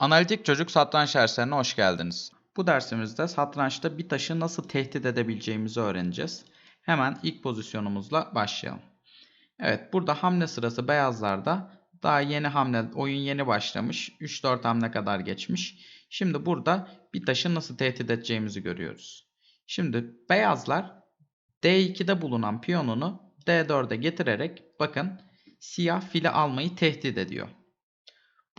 Analitik Çocuk Satranç derslerine hoş geldiniz. Bu dersimizde satrançta bir taşı nasıl tehdit edebileceğimizi öğreneceğiz. Hemen ilk pozisyonumuzla başlayalım. Evet burada hamle sırası beyazlarda daha yeni hamle, oyun yeni başlamış. 3-4 hamle kadar geçmiş. Şimdi burada bir taşı nasıl tehdit edeceğimizi görüyoruz. Şimdi beyazlar D2'de bulunan piyonunu D4'e getirerek bakın siyah fili almayı tehdit ediyor.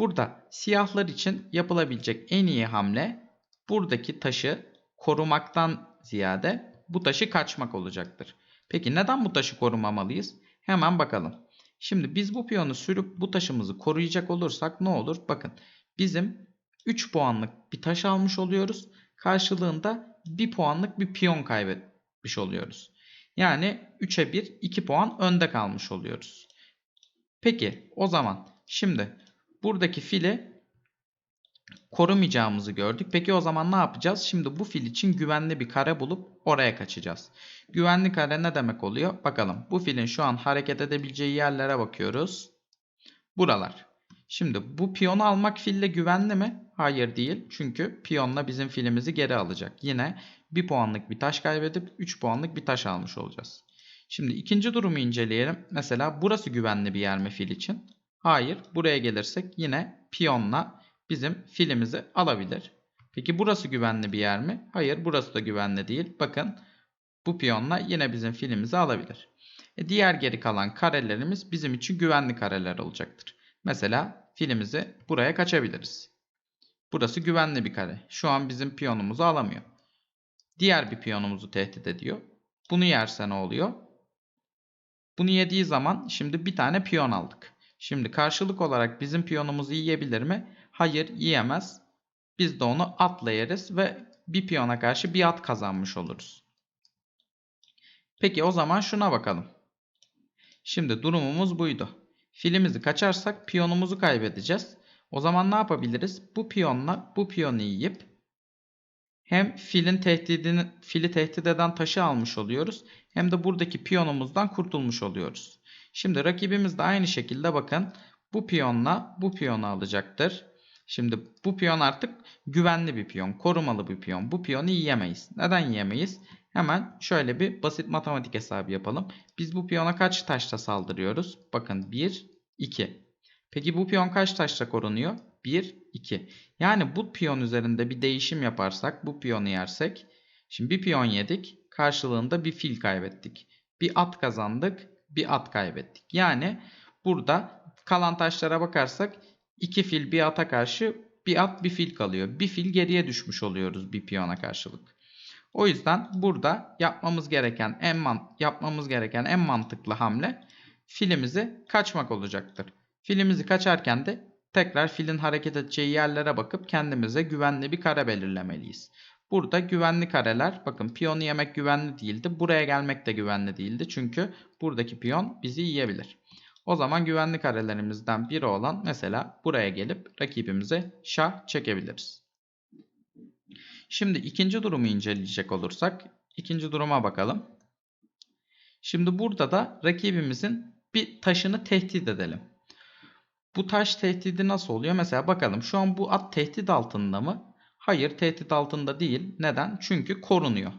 Burada siyahlar için yapılabilecek en iyi hamle buradaki taşı korumaktan ziyade bu taşı kaçmak olacaktır. Peki neden bu taşı korumamalıyız? Hemen bakalım. Şimdi biz bu piyonu sürüp bu taşımızı koruyacak olursak ne olur? Bakın bizim 3 puanlık bir taş almış oluyoruz. Karşılığında 1 puanlık bir piyon kaybetmiş oluyoruz. Yani 3'e 1 2 puan önde kalmış oluyoruz. Peki o zaman şimdi buradaki fili korumayacağımızı gördük. Peki o zaman ne yapacağız? Şimdi bu fil için güvenli bir kare bulup oraya kaçacağız. Güvenli kare ne demek oluyor? Bakalım. Bu filin şu an hareket edebileceği yerlere bakıyoruz. Buralar. Şimdi bu piyonu almak fille güvenli mi? Hayır değil. Çünkü piyonla bizim filimizi geri alacak. Yine 1 puanlık bir taş kaybedip 3 puanlık bir taş almış olacağız. Şimdi ikinci durumu inceleyelim. Mesela burası güvenli bir yer mi fil için? Hayır. Buraya gelirsek yine piyonla bizim filimizi alabilir. Peki burası güvenli bir yer mi? Hayır. Burası da güvenli değil. Bakın bu piyonla yine bizim filimizi alabilir. E diğer geri kalan karelerimiz bizim için güvenli kareler olacaktır. Mesela filimizi buraya kaçabiliriz. Burası güvenli bir kare. Şu an bizim piyonumuzu alamıyor. Diğer bir piyonumuzu tehdit ediyor. Bunu yerse ne oluyor? Bunu yediği zaman şimdi bir tane piyon aldık. Şimdi karşılık olarak bizim piyonumuzu yiyebilir mi? Hayır yiyemez. Biz de onu atla ve bir piyona karşı bir at kazanmış oluruz. Peki o zaman şuna bakalım. Şimdi durumumuz buydu. Filimizi kaçarsak piyonumuzu kaybedeceğiz. O zaman ne yapabiliriz? Bu piyonla bu piyonu yiyip hem filin tehdidini, fili tehdit eden taşı almış oluyoruz. Hem de buradaki piyonumuzdan kurtulmuş oluyoruz. Şimdi rakibimiz de aynı şekilde bakın bu piyonla bu piyonu alacaktır. Şimdi bu piyon artık güvenli bir piyon, korumalı bir piyon. Bu piyonu yiyemeyiz. Neden yiyemeyiz? Hemen şöyle bir basit matematik hesabı yapalım. Biz bu piyona kaç taşla saldırıyoruz? Bakın 1, 2. Peki bu piyon kaç taşla korunuyor? 1, 2. Yani bu piyon üzerinde bir değişim yaparsak, bu piyonu yersek. Şimdi bir piyon yedik, karşılığında bir fil kaybettik. Bir at kazandık, bir at kaybettik. Yani burada kalan taşlara bakarsak iki fil bir ata karşı bir at bir fil kalıyor. Bir fil geriye düşmüş oluyoruz bir piyona karşılık. O yüzden burada yapmamız gereken en man yapmamız gereken en mantıklı hamle filimizi kaçmak olacaktır. Filimizi kaçarken de tekrar filin hareket edeceği yerlere bakıp kendimize güvenli bir kare belirlemeliyiz. Burada güvenli kareler bakın piyonu yemek güvenli değildi. Buraya gelmek de güvenli değildi. Çünkü buradaki piyon bizi yiyebilir. O zaman güvenli karelerimizden biri olan mesela buraya gelip rakibimize şah çekebiliriz. Şimdi ikinci durumu inceleyecek olursak ikinci duruma bakalım. Şimdi burada da rakibimizin bir taşını tehdit edelim. Bu taş tehdidi nasıl oluyor? Mesela bakalım şu an bu at tehdit altında mı? Hayır tehdit altında değil. Neden? Çünkü korunuyor.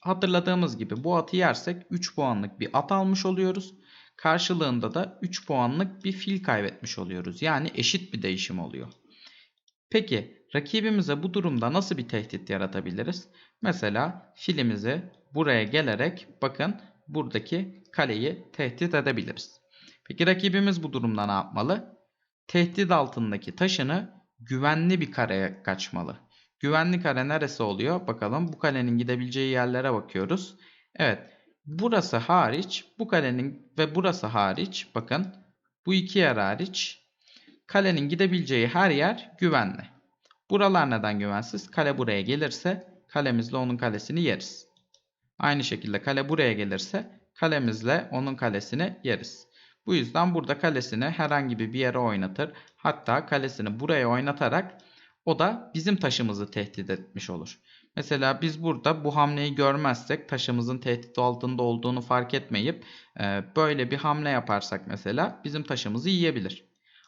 Hatırladığımız gibi bu atı yersek 3 puanlık bir at almış oluyoruz. Karşılığında da 3 puanlık bir fil kaybetmiş oluyoruz. Yani eşit bir değişim oluyor. Peki rakibimize bu durumda nasıl bir tehdit yaratabiliriz? Mesela filimizi buraya gelerek bakın buradaki kaleyi tehdit edebiliriz. Peki rakibimiz bu durumda ne yapmalı? Tehdit altındaki taşını güvenli bir kareye kaçmalı. Güvenli kare neresi oluyor? Bakalım bu kalenin gidebileceği yerlere bakıyoruz. Evet burası hariç bu kalenin ve burası hariç bakın bu iki yer hariç kalenin gidebileceği her yer güvenli. Buralar neden güvensiz? Kale buraya gelirse kalemizle onun kalesini yeriz. Aynı şekilde kale buraya gelirse kalemizle onun kalesini yeriz. Bu yüzden burada kalesini herhangi bir yere oynatır. Hatta kalesini buraya oynatarak o da bizim taşımızı tehdit etmiş olur. Mesela biz burada bu hamleyi görmezsek taşımızın tehdit altında olduğunu fark etmeyip böyle bir hamle yaparsak mesela bizim taşımızı yiyebilir.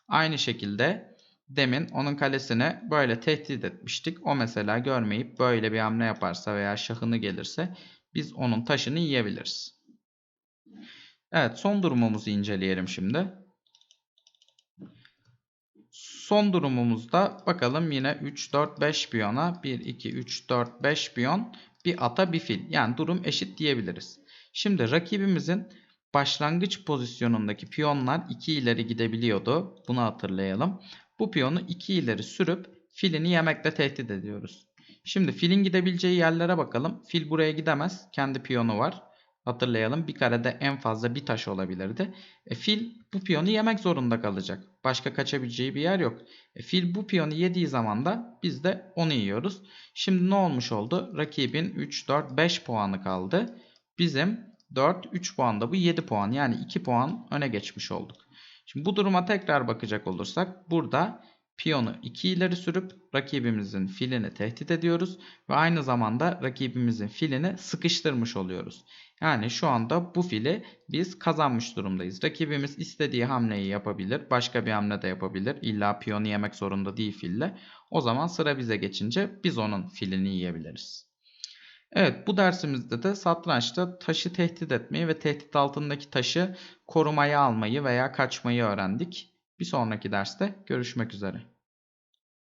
Aynı şekilde demin onun kalesini böyle tehdit etmiştik. O mesela görmeyip böyle bir hamle yaparsa veya şahını gelirse biz onun taşını yiyebiliriz. Evet son durumumuzu inceleyelim şimdi. Son durumumuzda bakalım yine 3, 4, 5 piyona 1, 2, 3, 4, 5 piyon bir ata bir fil. Yani durum eşit diyebiliriz. Şimdi rakibimizin başlangıç pozisyonundaki piyonlar 2 ileri gidebiliyordu. Bunu hatırlayalım. Bu piyonu 2 ileri sürüp filini yemekle tehdit ediyoruz. Şimdi filin gidebileceği yerlere bakalım. Fil buraya gidemez. Kendi piyonu var. Hatırlayalım bir karede en fazla bir taş olabilirdi. E, fil bu piyonu yemek zorunda kalacak. Başka kaçabileceği bir yer yok. E, fil bu piyonu yediği zaman da biz de onu yiyoruz. Şimdi ne olmuş oldu? Rakibin 3, 4, 5 puanı kaldı. Bizim 4, 3 puan da bu 7 puan. Yani 2 puan öne geçmiş olduk. Şimdi bu duruma tekrar bakacak olursak burada piyonu 2 ileri sürüp rakibimizin filini tehdit ediyoruz ve aynı zamanda rakibimizin filini sıkıştırmış oluyoruz. Yani şu anda bu fili biz kazanmış durumdayız. Rakibimiz istediği hamleyi yapabilir, başka bir hamle de yapabilir. İlla piyonu yemek zorunda değil fille. O zaman sıra bize geçince biz onun filini yiyebiliriz. Evet bu dersimizde de satrançta taşı tehdit etmeyi ve tehdit altındaki taşı korumaya almayı veya kaçmayı öğrendik. Bir sonraki derste görüşmek üzere.